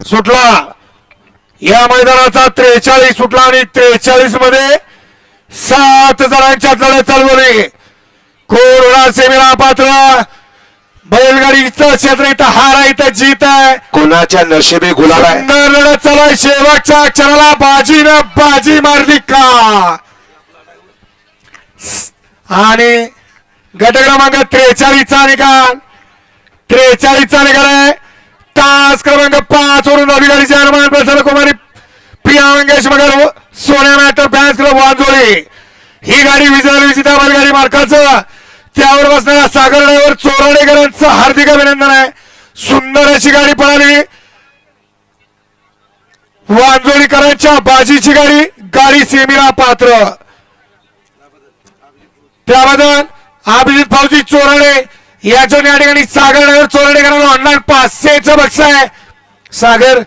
सुटला. या मैदानाचा त्रेचाळीस सुटला आणि त्रेचाळीसमध्ये सात जणांच्या लढत चालवली कोरोना सेमीला पात्र? बैलगाडीचं क्षेत्र इथं हार आहे इथं जीत आहे. कोणाच्या नशिबी गुलाल आहे? सुंदर लढत चालू आहे. शेवटच्या क्षणाला बाजीनं बाजी मारली का? आणि गट क्रमांक त्रेचाळीसचा निकाल. त्रेचाळीसचा निकाल आहे. तास क्रमांक मंगेश मगर सोन्या मॅटर फॅन्स क्लब वांजोळी. ही गाडी विजय विजिता बैलगाडी मार्काचं त्यावर बसणाऱ्या सागर ड्रायव्हर चोराडेकरांचं हार्दिक अभिनंदन आहे. सुंदर अशी गाडी पळाली. वांजोळीकरांच्या बाजीची गाडी गाडी सेमीला पात्र. त्याबद्दल अभिजित भाऊजी चोराडे याच्या या ठिकाणी सागर नगर चोराडेकरांना ऑनलाईन पाचशेच बक्ष आहे. सागर